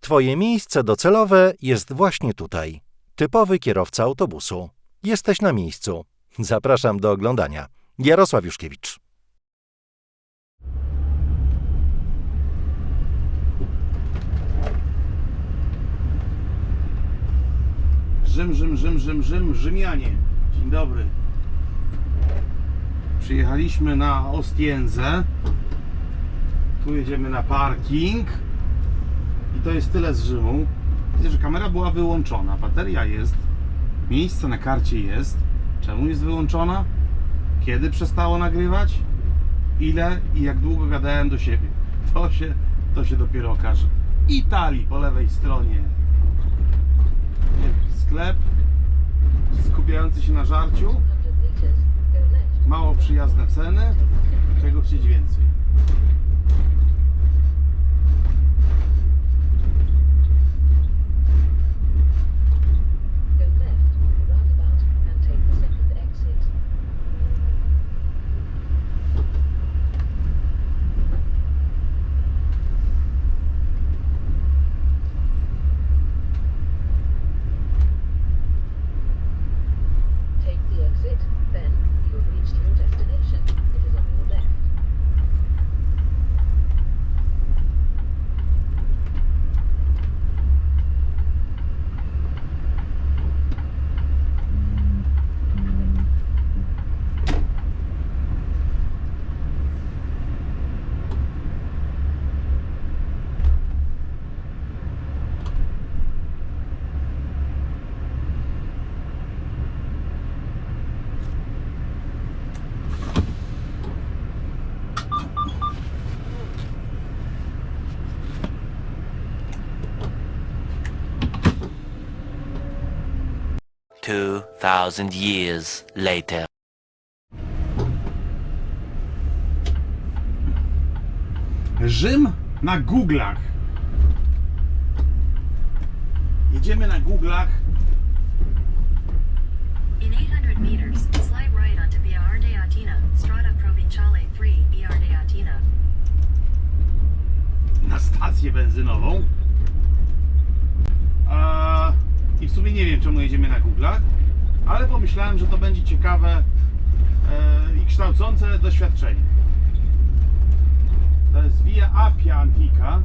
Twoje miejsce docelowe jest właśnie tutaj. Typowy kierowca autobusu. Jesteś na miejscu. Zapraszam do oglądania. Jarosław Juszkiewicz. Rzym, Rzym, Rzym, Rzym, Rzym, Rzymianie. Dzień dobry. Przyjechaliśmy na Ostiense. Tu jedziemy na parking. To jest tyle z Rzymu. Widzę, że kamera była wyłączona. Bateria jest. Miejsce na karcie jest. Czemu jest wyłączona? Kiedy przestało nagrywać? Ile i jak długo gadałem do siebie? To się, to się dopiero okaże. Italii po lewej stronie sklep skupiający się na żarciu, mało przyjazne ceny, czego chcieć więcej. 2,000 years later. Rzym na Googlach. Jedziemy na Googlach. In 800 meters, slide right onto Via de Atina, Strada Provinciale 3, Via de Atina. Na stację benzynową. Nie wiem, czemu jedziemy na Google'ach, ale pomyślałem, że to będzie ciekawe e, i kształcące doświadczenie. To jest Via Appia Antica.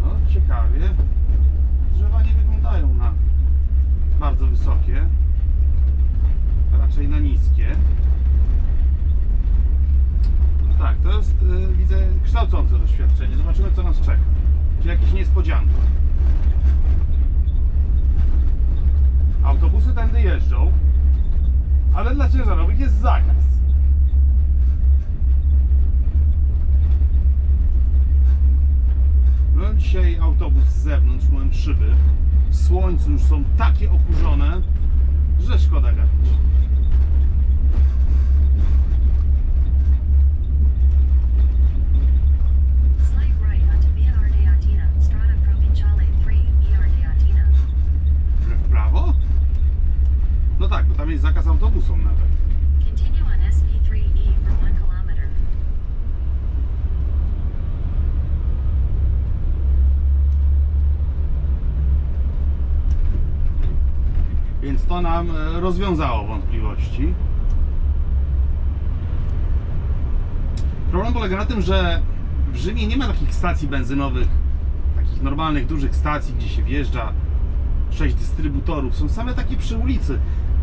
No, ciekawie. Drzewa nie wyglądają na bardzo wysokie, raczej na niskie. No tak, to jest, y, widzę, kształcące doświadczenie. Zobaczymy, co nas czeka. Czy jakieś niespodzianki. Autobusy tędy jeżdżą, ale dla ciężarowych jest zakaz. Byłem dzisiaj autobus z zewnątrz, myłem szyby. W słońcu już są takie okurzone, że szkoda gadać. Slide right onto Via de Atina, Strada Provinciale 3, Via de Atina. Że w prawo? No tak, bo tam jest zakaz autobusom nawet. Continue on SP3E for 1 kilometer. Więc to nam e, rozwiązało wątpliwości. Problem polega na tym, że w Rzymie nie ma takich stacji benzynowych, takich normalnych, dużych stacji, gdzie się wjeżdża, sześć dystrybutorów. Są same takie przy ulicy.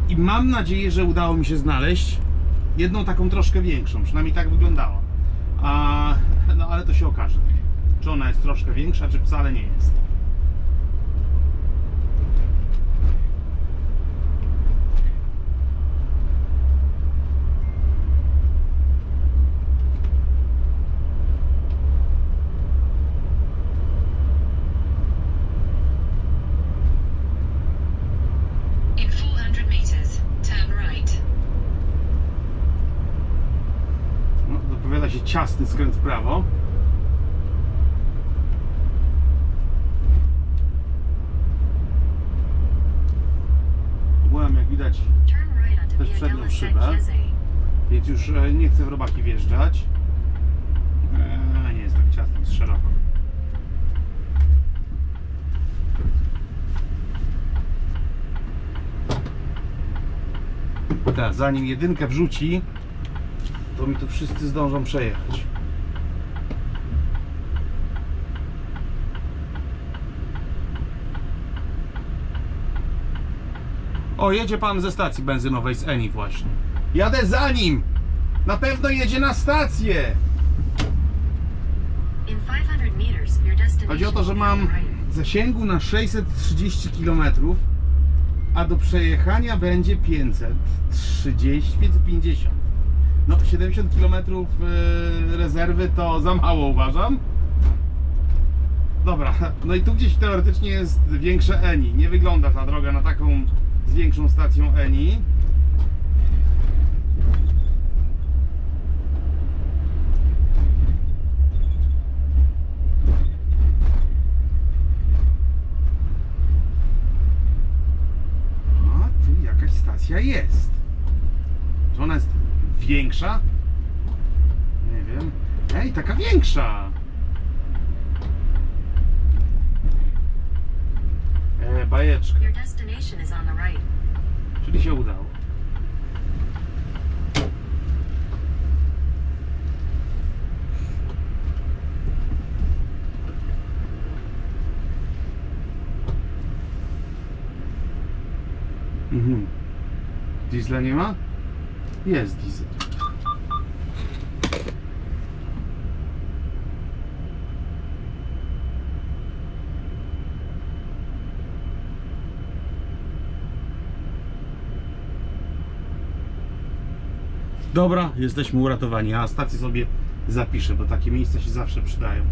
I mam nadzieję, że udało mi się znaleźć jedną taką troszkę większą. Przynajmniej tak wyglądała. A, no ale to się okaże. Czy ona jest troszkę większa, czy wcale nie jest. In 400 meters, turn right. No, ciasny skręt w prawo. Byłem, jak widać, też Via przed del szybę, więc już e, nie chcę w robaki wjeżdżać. E, nie jest tak ciasno, jest szeroko. Tak, zanim jedynkę wrzuci, to mi tu wszyscy zdążą przejechać. O, jedzie pan ze stacji benzynowej z Eni właśnie. Jadę za nim! Na pewno jedzie na stację! In 500 meters, your destination Chodzi o to, że mam zasięgu na 630 km, a do przejechania będzie 530, 550. No, 70 km y, rezerwy to za mało uważam. Dobra, no i tu gdzieś teoretycznie jest większe Eni. Nie wygląda ta droga na taką z większą stacją Eni. A tu jakaś stacja jest. Czy ona jest większa? Nie wiem. Ej, taka większa! E, bajeczka. Your destination is on the right. Czyli się udało. Mhm. Diesla nie ma? Jest diesel. Dobra, jesteśmy uratowani. A stację sobie zapiszę, bo takie miejsca się zawsze przydają.